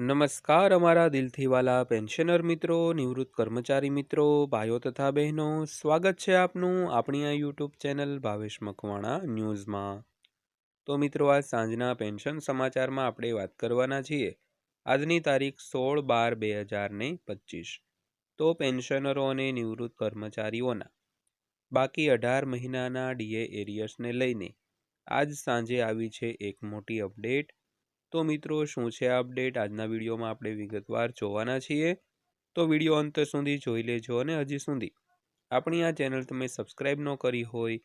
નમસ્કાર અમારા દિલથી વાલા પેન્શનર મિત્રો, નિવૃત્ત કર્મચારી મિત્રો, ભાઈઓ તથા બહેનો. સ્વાગત છે આપનું આપણી આ યુટ્યુબ ચેનલ ભાવેશ મકવાણા ન્યૂઝમાં. તો મિત્રો, આજ સાંજના પેન્શન સમાચારમાં આપણે વાત કરવાના છીએ. આજની તારીખ સોળ બાર બે હજાર ને પચીસ. તો પેન્શનરો અને નિવૃત્ત કર્મચારીઓના. બાકી અઢાર મહિનાના ડીએ એરિયર્સને લઈને. આજ સાંજે આવી છે એક મોટી અપડેટ. તો મિત્રો, શું છે અપડેટ આજના વિડીયોમાં આપણે વિગતવાર જોવાના છીએ. તો વીડિયો અંત સુધી જોઈ લેજો અને હજી સુધી. આપણી આ ચેનલ તમે સબસ્ક્રાઈબ ન કરી હોય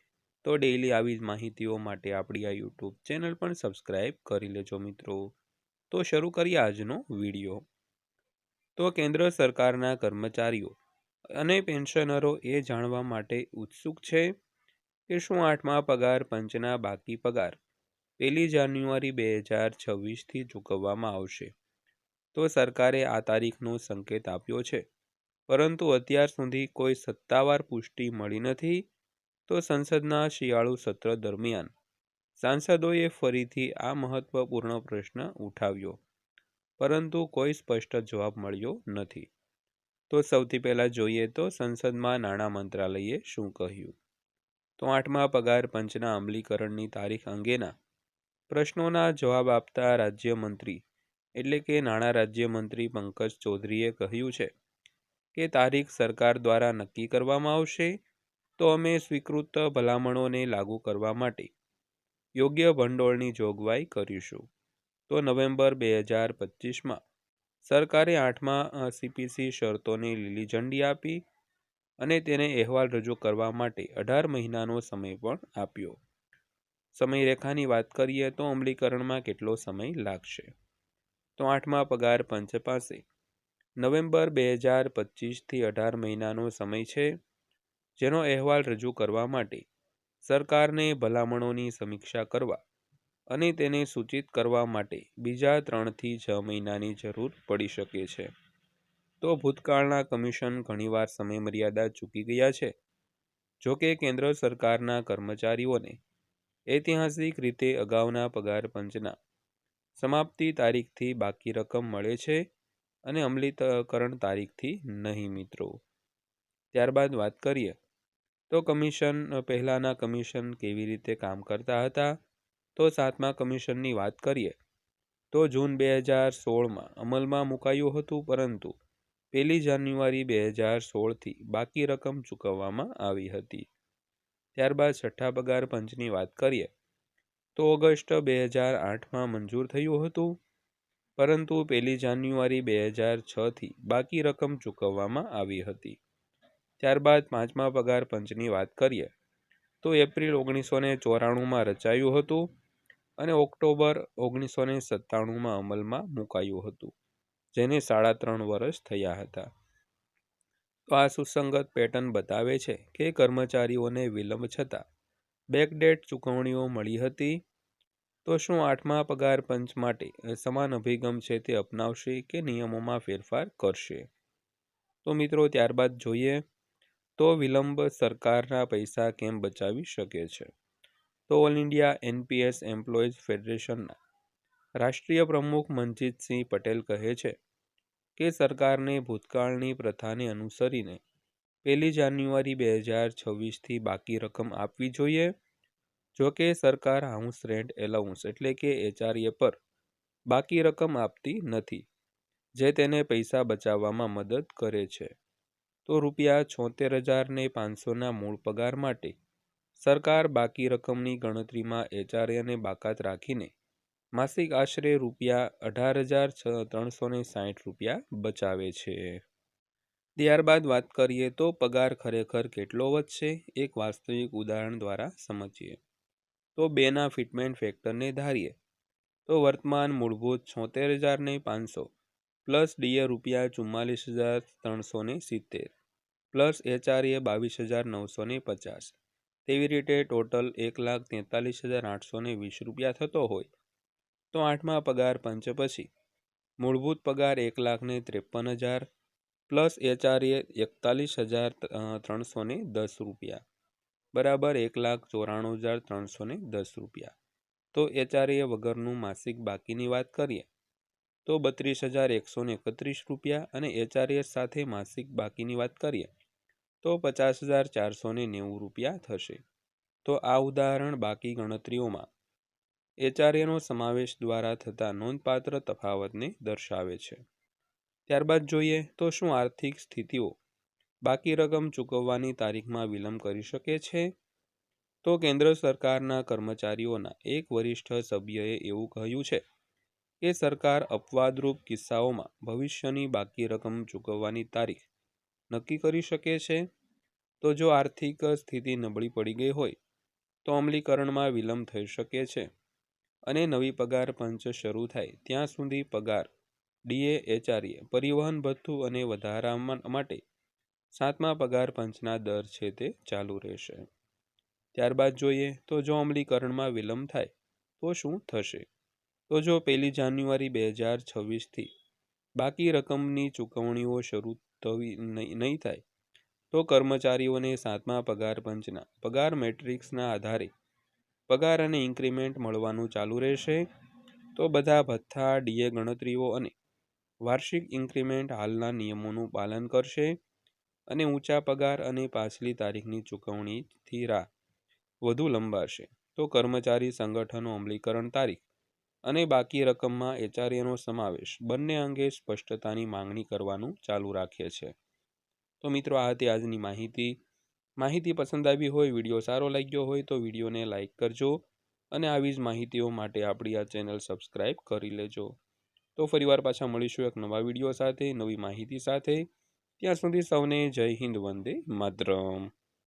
તો ડેઈલી આવી જ માહિતીઓ માટે આપણી આ યુટ્યુબ ચેનલ પણ સબસ્ક્રાઈબ કરી લેજો મિત્રો. તો શરૂ કરીએ આજનો વીડિયો. તો કેન્દ્ર સરકારના કર્મચારીઓ અને પેન્શનરો એ જાણવા માટે ઉત્સુક છે કે શું આઠમા પગાર, પંચના બાકી પગાર પહેલી જાન્યુઆરી બે હજાર છવ્વીસથી ચૂકવવામાં આવશે. તો સરકારે આ તારીખનો સંકેત આપ્યો છે. પરંતુ અત્યાર સુધી કોઈ સત્તાવાર પુષ્ટિ મળી નથી, તો સંસદના શિયાળુ સત્ર દરમિયાન સાંસદોએ ફરીથી આ મહત્વપૂર્ણ પ્રશ્ન ઉઠાવ્યો. પરંતુ કોઈ સ્પષ્ટ જવાબ મળ્યો નથી. તો સૌથી પહેલાં જોઈએ તો સંસદમાં નાણાં મંત્રાલયે શું કહ્યું? તો આઠમા પગાર પંચના અમલીકરણની તારીખ અંગેના પ્રશ્નોના જવાબ આપતા રાજ્યમંત્રી, એટલે કે નાણાં રાજ્યમંત્રી પંકજ ચૌધરીએ કહ્યું છે કે તારીખ સરકાર દ્વારા નક્કી કરવામાં આવશે, તો અમે સ્વીકૃત ભલામણોને લાગુ કરવા માટે યોગ્ય ભંડોળની જોગવાઈ કરીશું. તો નવેમ્બર બે હજાર પચીસમાં સરકારે આઠમા સીપીસી શરતોને લીલી ઝંડી આપી અને તેને અહેવાલ રજૂ કરવા માટે અઢાર મહિનાનો સમય પણ આપ્યો. સમયરેખાની વાત કરીએ તો અમલીકરણમાં કેટલો સમય લાગશે? તો આઠમા પગાર પંચ પાસે. નવેમ્બર બે હજાર પચીસથી અઢાર મહિનાનો સમય છે, જેનો અહેવાલ રજૂ કરવા માટે સરકારને ભલામણોની સમીક્ષા કરવા અને તેને સૂચિત કરવા માટે બીજા ત્રણથી છ મહિનાની જરૂર પડી શકે છે. તો ભૂતકાળના કમિશન ઘણીવાર સમયમર્યાદા ચૂકી ગયા છે, જોકે કેન્દ્ર સરકારના કર્મચારીઓને ઐતિહાસિક રીતે અગાઉના પગાર પંચના સમાપ્તિ તારીખથી બાકી રકમ મળે છે અને અમલીકરણ તારીખથી નહીં મિત્રો. ત્યારબાદ વાત કરીએ, તો કમિશન, પહેલાંના કમિશન કેવી રીતે કામ કરતા હતા? તો સાતમા કમિશનની વાત કરીએ, તો જૂન બે હજાર સોળમાં અમલમાં મુકાયું હતું પરંતુ પહેલી જાન્યુઆરી બે હજાર સોળથી બાકી રકમ ચૂકવવામાં આવી હતી. ત્યારબાદ છઠ્ઠા પગાર પંચની વાત કરીએ, તો ઓગસ્ટ બે હજાર આઠમાં મંજૂર થયું હતું. પરંતુ પહેલી જાન્યુઆરી બે હજાર છથી બાકી રકમ ચૂકવવામાં આવી હતી. ત્યારબાદ પાંચમા પગાર પંચની વાત કરીએ, તો એપ્રિલ ઓગણીસો ને ચોરાણુંમાં રચાયું હતું અને ઓક્ટોબર ઓગણીસો ને સત્તાણુંમાં અમલમાં મુકાયું હતું, જેને સાડા ત્રણ વર્ષ થયા હતા. તો આ સુસંગત પેટર્ન બતાવે છે કે કર્મચારીઓને વિલંબ છતાં બેકડેટ ચૂકવણીઓ મળી હતી. તો શું આઠમા પગાર પંચ માટે સમાન અભિગમ છે તે અપનાવશે કે નિયમોમાં ફેરફાર કરશે? તો મિત્રો, ત્યારબાદ જોઈએ તો વિલંબ સરકારના પૈસા કેમ બચાવી શકે છે? તો ઓલ ઇન્ડિયા એનપીએસ એમ્પ્લોઈઝ ફેડરેશનના રાષ્ટ્રીય પ્રમુખ મનજીતસિંહ પટેલ કહે છે કે સરકારને ભૂતકાળની પ્રથાને અનુસરીને પહેલી જાન્યુઆરી બે હજાર છવ્વીસથી બાકી રકમ આપવી જોઈએ? જો કે સરકાર હાઉસ રેન્ટ એલાઉન્સ એટલે કે એચઆરએ પર બાકી રકમ આપતી નથી, જે તેને પૈસા બચાવવામાં મદદ કરે છે. તો રૂપિયા છોતેર હજારને પાંચસોના મૂળ પગાર માટે સરકાર બાકી રકમની ગણતરીમાં એચઆરએને બાકાત રાખીને માસિક આશરે રૂપિયા અઢાર હજાર ત્રણસો ને સાઠ રૂપિયા બચાવે છે. ત્યારબાદ વાત કરીએ તો પગાર ખરેખર કેટલો વધશે? એક વાસ્તવિક ઉદાહરણ દ્વારા સમજીએ. તો બેના ફિટમેન્ટ ફેક્ટરને ધારીએ. તો વર્તમાન મૂળભૂત છોતેર હજાર ને પાંચસો પ્લસ ડીએ રૂપિયા ચુમ્માલીસ હજાર ત્રણસો ને સિત્તેર પ્લસ એચઆરએ બાવીસ હજાર નવસો ને પચાસ. તેવી રીતે ટોટલ એક લાખ તેતાલીસ હજાર આઠસો વીસ રૂપિયા થતો હોય. તો આઠમા પગાર પંચ પછી. મૂળભૂત પગાર એક લાખને ત્રેપન હજાર પ્લસ એચઆરએ એકતાલીસ હજાર ત્રણસો ને દસ રૂપિયા. બરાબર એક લાખ ચોરાણું હજાર ત્રણસો ને દસ રૂપિયા. તો એચઆરએ વગરનું માસિક બાકીની વાત કરીએ. તો બત્રીસ હજાર એકસો ને એકત્રીસ રૂપિયા અને એચઆરએસ સાથે માસિક બાકીની વાત કરીએ. તો પચાસ હજાર ચારસો ને નેવું રૂપિયા થશે. તો આ ઉદાહરણ બાકી ગણતરીઓમાં એચઆરએનો સમાવેશ દ્વારા થતા નોંધપાત્ર તફાવતને દર્શાવે છે. ત્યારબાદ જોઈએ તો શું આર્થિક સ્થિતિઓ બાકી રકમ ચૂકવવાની તારીખમાં વિલંબ કરી શકે છે? તો કેન્દ્ર સરકારના કર્મચારીઓના એક વરિષ્ઠ સભ્યએ એવું કહ્યું છે કે સરકાર અપવાદરૂપ કિસ્સાઓમાં ભવિષ્યની બાકી રકમ ચૂકવવાની તારીખ નક્કી કરી શકે છે? તો જો આર્થિક સ્થિતિ નબળી પડી ગઈ હોય તો અમલીકરણમાં વિલંબ થઈ શકે છે. અને નવી પગાર પંચ શરૂ થાય. ત્યાં સુધી પગાર, ડીએ, એચઆરએ, પરિવહન, ભથ્થું અને વધારા માટે સાતમા પગાર પંચના દર છે તે ચાલુ રહેશે. ત્યારબાદ જોઈએ તો જો અમલીકરણમાં વિલંબ થાય, તો શું થશે? તો જો પહેલી જાન્યુઆરી બે હજાર છવ્વીસથી બાકી રકમની ચૂકવણીઓ શરૂ થવી નહીં થાય, તો કર્મચારીઓને સાતમા પગાર પંચના, પગાર મેટ્રિક્સના આધારે પગાર અને ઇન્ક્રીમેન્ટ મળવાનું ચાલુ રહેશે. તો બધા ભથ્થા, ડીએ ગણતરીઓ અને વાર્ષિક ઇન્ક્રીમેન્ટ હાલના નિયમોનું પાલન કરશે અને ઊંચા પગાર અને પાછલી તારીખની ચૂકવણીથી રાહ વધુ લંબાશે. તો કર્મચારી સંગઠનો અમલીકરણ તારીખ અને બાકી રકમમાં એચઆરએનો સમાવેશ બંને અંગે સ્પષ્ટતાની માંગણી કરવાનું ચાલુ રાખે છે. તો મિત્રો, આ હતી આજની માહિતી. માહિતી પસંદ આવી હોય, વીડિયો સારો લાગ્યો હોય તો વિડીયોને લાઇક કરજો અને આવી જ માહિતીઓ માટે આપણી આ ચેનલ સબસ્ક્રાઈબ કરી લેજો. તો ફરીવાર પાછા મળીશું એક નવા વીડિયો સાથે, નવી માહિતી સાથે. ત્યાં સુધી સૌને જય હિન્દ, વંદે માતરમ.